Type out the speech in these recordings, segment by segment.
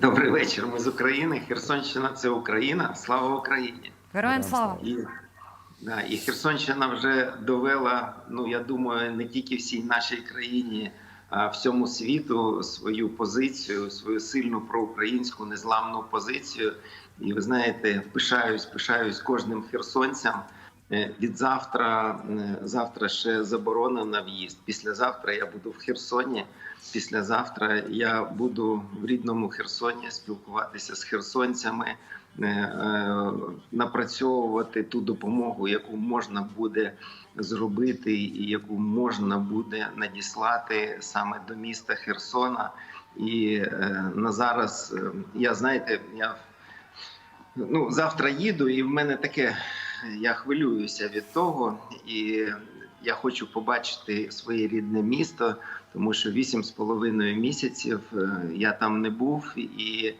Добрий вечір. Ми з України. Херсонщина це Україна. Слава Україні! Героям слава! І, да, і Херсонщина вже довела, ну я думаю, не тільки всій нашій країні, а всьому світу свою позицію, свою сильну проукраїнську незламну позицію. І ви знаєте, пишаюсь, пишаюсь кожним херсонцям. Е, Від завтра, е, завтра ще заборона на в'їзд. Післязавтра я буду в Херсоні. Післязавтра я буду в рідному Херсоні спілкуватися з херсонцями, е, напрацьовувати ту допомогу, яку можна буде зробити, і яку можна буде надіслати саме до міста Херсона. І на зараз я знаєте, я ну завтра їду, і в мене таке. Я хвилююся від того, і я хочу побачити своє рідне місто, тому що вісім з половиною місяців е, я там не був, і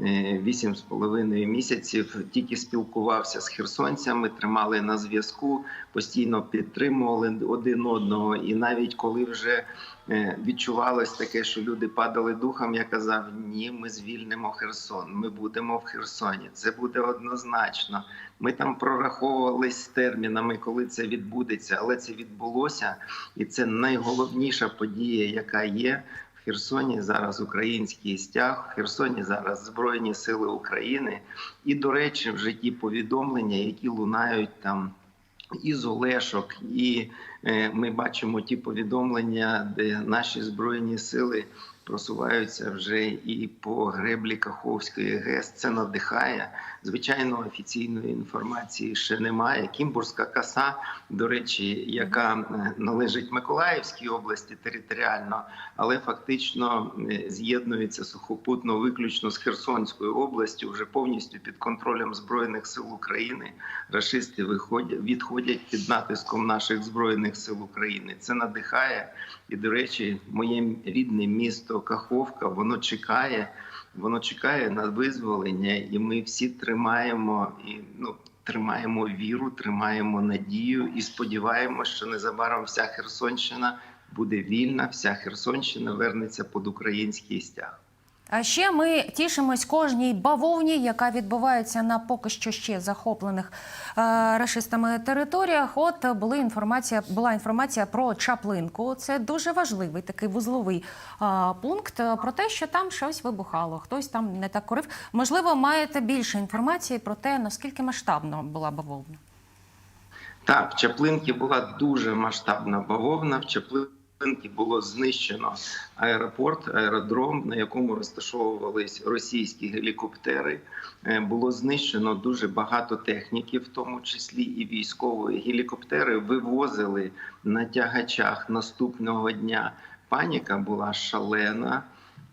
е, вісім з половиною місяців тільки спілкувався з херсонцями, тримали на зв'язку, постійно підтримували один одного. І навіть коли вже е, відчувалось таке, що люди падали духом, я казав: ні, ми звільнимо Херсон. Ми будемо в Херсоні. Це буде однозначно. Ми там прораховувались термінами, коли це відбудеться, але це відбулося, і це найголовніша подія, яка є. Херсоні зараз український стяг, в Херсоні зараз Збройні Сили України. І, до речі, вже ті повідомлення, які лунають там із Олешок, і е, ми бачимо ті повідомлення, де наші збройні сили просуваються вже і по греблі Каховської ГЕС. Це надихає. Звичайно, офіційної інформації ще немає. Кімбурська каса, до речі, яка е, належить Миколаївській області територіально, але фактично е, з'єднується сухопутно виключно з Херсонською областю, вже повністю під контролем збройних сил України. Рашисти виходять відходять під натиском наших збройних сил України. Це надихає. І, до речі, моє рідне місто Каховка, воно чекає, воно чекає на визволення, і ми всі тримаємо і ну. Тримаємо віру, тримаємо надію і сподіваємося, що незабаром вся Херсонщина буде вільна, вся Херсонщина вернеться під український стяг. А ще ми тішимось кожній бавовні, яка відбувається на поки що ще захоплених е, рашистами територіях. От були інформація, була інформація про чаплинку. Це дуже важливий такий вузловий е, пункт про те, що там щось вибухало, хтось там не так курив. Можливо, маєте більше інформації про те, наскільки масштабно була бавовна. Так, в Чаплинки була дуже масштабна бавовна. В Чаплинки було знищено аеропорт, аеродром, на якому розташовувались російські гелікоптери. Е, Було знищено дуже багато техніки, в тому числі і військової. Гелікоптери вивозили на тягачах наступного дня. Паніка була шалена.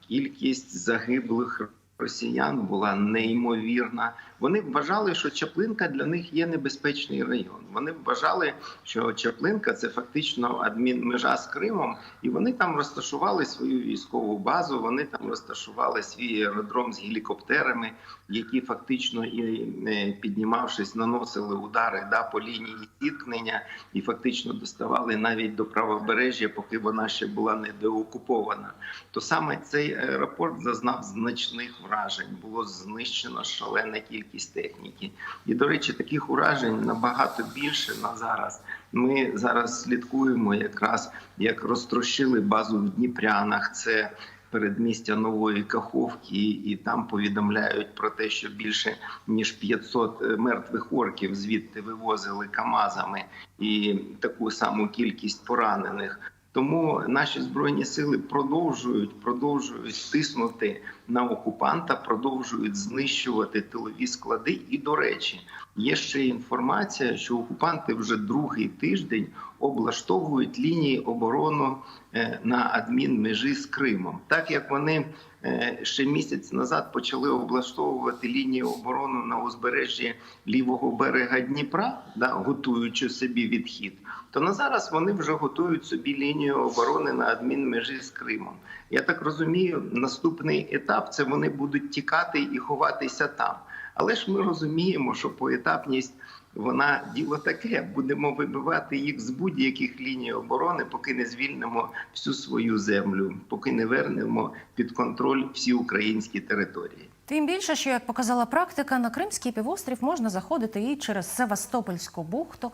Кількість загиблих росіян була неймовірна. Вони вважали, що Чаплинка для них є небезпечний район. Вони вважали, що Чаплинка це фактично адмінмежа з Кримом, і вони там розташували свою військову базу. Вони там розташували свій аеродром з гелікоптерами, які фактично і е, піднімавшись, наносили удари да по лінії зіткнення і фактично доставали навіть до правобережжя, поки вона ще була не деокупована. То саме цей аеропорт зазнав значних вражень. Було знищено шалена кількість техніки. І до речі, таких уражень набагато більше на зараз. Ми зараз слідкуємо, якраз як розтрощили базу в Дніпрянах. Це передмістя нової Каховки, і там повідомляють про те, що більше ніж 500 мертвих орків звідти вивозили камазами, і таку саму кількість поранених. Тому наші збройні сили продовжують продовжують тиснути на окупанта, продовжують знищувати тилові склади. І до речі, є ще інформація, що окупанти вже другий тиждень облаштовують лінії оборони е, на адмінмежі з Кримом, так як вони е, ще місяць назад почали облаштовувати лінії оборони на узбережжі лівого берега Дніпра, да, готуючи собі відхід. То на зараз вони вже готують собі лінію оборони на адмінмежі з Кримом. Я так розумію, наступний етап це вони будуть тікати і ховатися там. Але ж ми розуміємо, що поетапність вона діло таке. Будемо вибивати їх з будь-яких ліній оборони, поки не звільнимо всю свою землю, поки не вернемо під контроль всі українські території. Тим більше, що як показала практика, на Кримський півострів можна заходити і через Севастопольську бухту,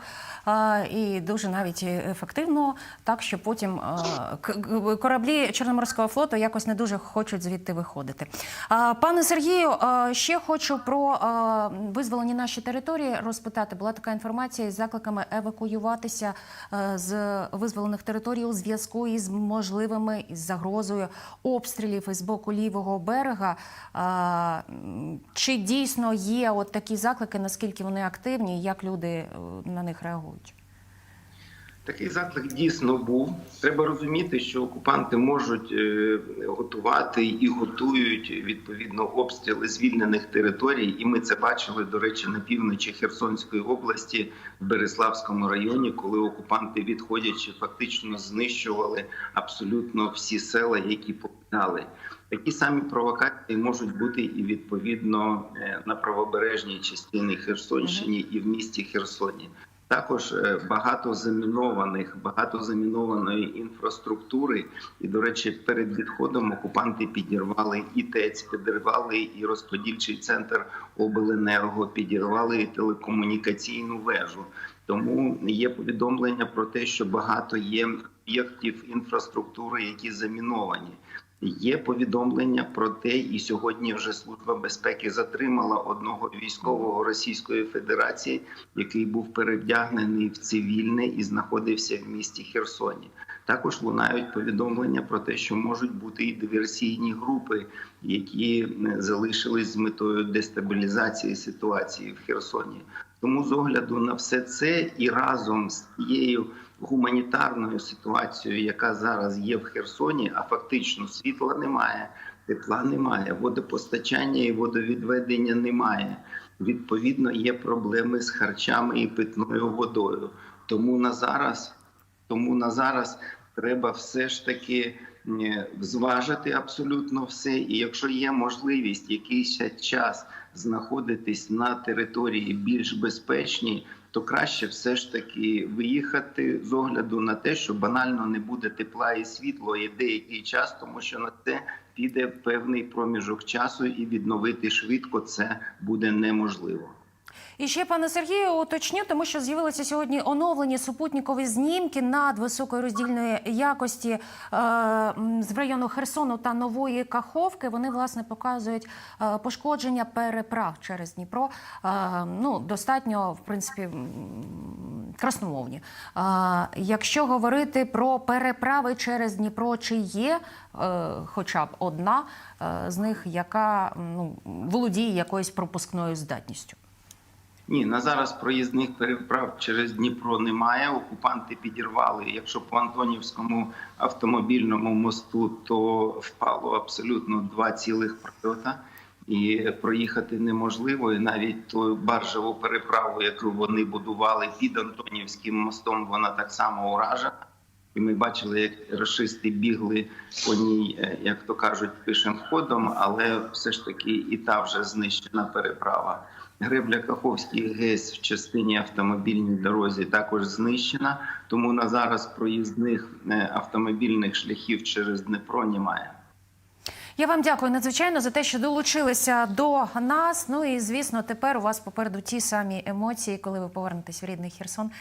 і дуже навіть ефективно, так що потім кораблі Чорноморського флоту якось не дуже хочуть звідти виходити. Пане Сергію, ще хочу про визволені наші території розпитати. Була така інформація із закликами евакуюватися з визволених територій у зв'язку із можливими із загрозою обстрілів із боку лівого берега. Чи дійсно є от такі заклики, наскільки вони активні, як люди е, на них реагують? Такий заклик дійсно був. Треба розуміти, що окупанти можуть е, готувати і готують відповідно обстріли звільнених територій. І ми це бачили, до речі, на півночі Херсонської області в Береславському районі, коли окупанти, відходячи, фактично знищували абсолютно всі села, які покидали. Такі самі провокації можуть бути і відповідно е, на правобережній частині Херсонщині і в місті Херсоні. Також е, багато замінованих, багато замінованої інфраструктури. І, до речі, перед відходом окупанти підірвали і ТЕЦ, підірвали і розподільчий центр обленерго, підірвали і телекомунікаційну вежу. Тому є повідомлення про те, що багато є об'єктів інфраструктури, які заміновані. Є повідомлення про те, і сьогодні вже служба безпеки затримала одного військового Російської Федерації, який був перевдягнений в цивільне і знаходився в місті Херсоні. Також лунають повідомлення про те, що можуть бути і диверсійні групи, які залишились з метою дестабілізації ситуації в Херсоні. Тому з огляду на все це і разом з тією гуманітарною ситуацією, яка зараз є в Херсоні, а фактично світла немає, тепла немає, водопостачання і водовідведення немає. Відповідно, є проблеми з харчами і питною водою. Тому на зараз, тому на зараз треба все ж таки зважити абсолютно все. І якщо є можливість якийсь час знаходитись на території більш безпечній, то краще все ж таки виїхати з огляду на те, що банально не буде тепла і світло і деякий час, тому що на це піде певний проміжок часу, і відновити швидко це буде неможливо. І ще, пане Сергію, уточню, тому що з'явилися сьогодні оновлені супутникові знімки надвисокої роздільної якості е, з району Херсону та Нової Каховки. Вони власне показують е, пошкодження переправ через Дніпро. Е, ну, достатньо, в принципі, красномовні. Е, якщо говорити про переправи через Дніпро, чи є е, хоча б одна е, з них, яка ну, володіє якоюсь пропускною здатністю? Ні, на зараз проїзних переправ через Дніпро немає. Окупанти підірвали. Якщо по Антонівському автомобільному мосту, то впало абсолютно два цілих прильота. І проїхати неможливо. І навіть ту баржеву переправу, яку вони будували під Антонівським мостом, вона так само уражена. І ми бачили, як рашисти бігли по ній, е, як то кажуть, пішим ходом, але все ж таки і та вже знищена переправа. Гребля Каховський ГЕС в частині автомобільній дорозі також знищена, тому на зараз проїзних е, автомобільних шляхів через Дніпро немає. Я вам дякую надзвичайно за те, що долучилися до нас. Ну і звісно, тепер у вас попереду ті самі емоції, коли ви повернетесь в рідний Херсон.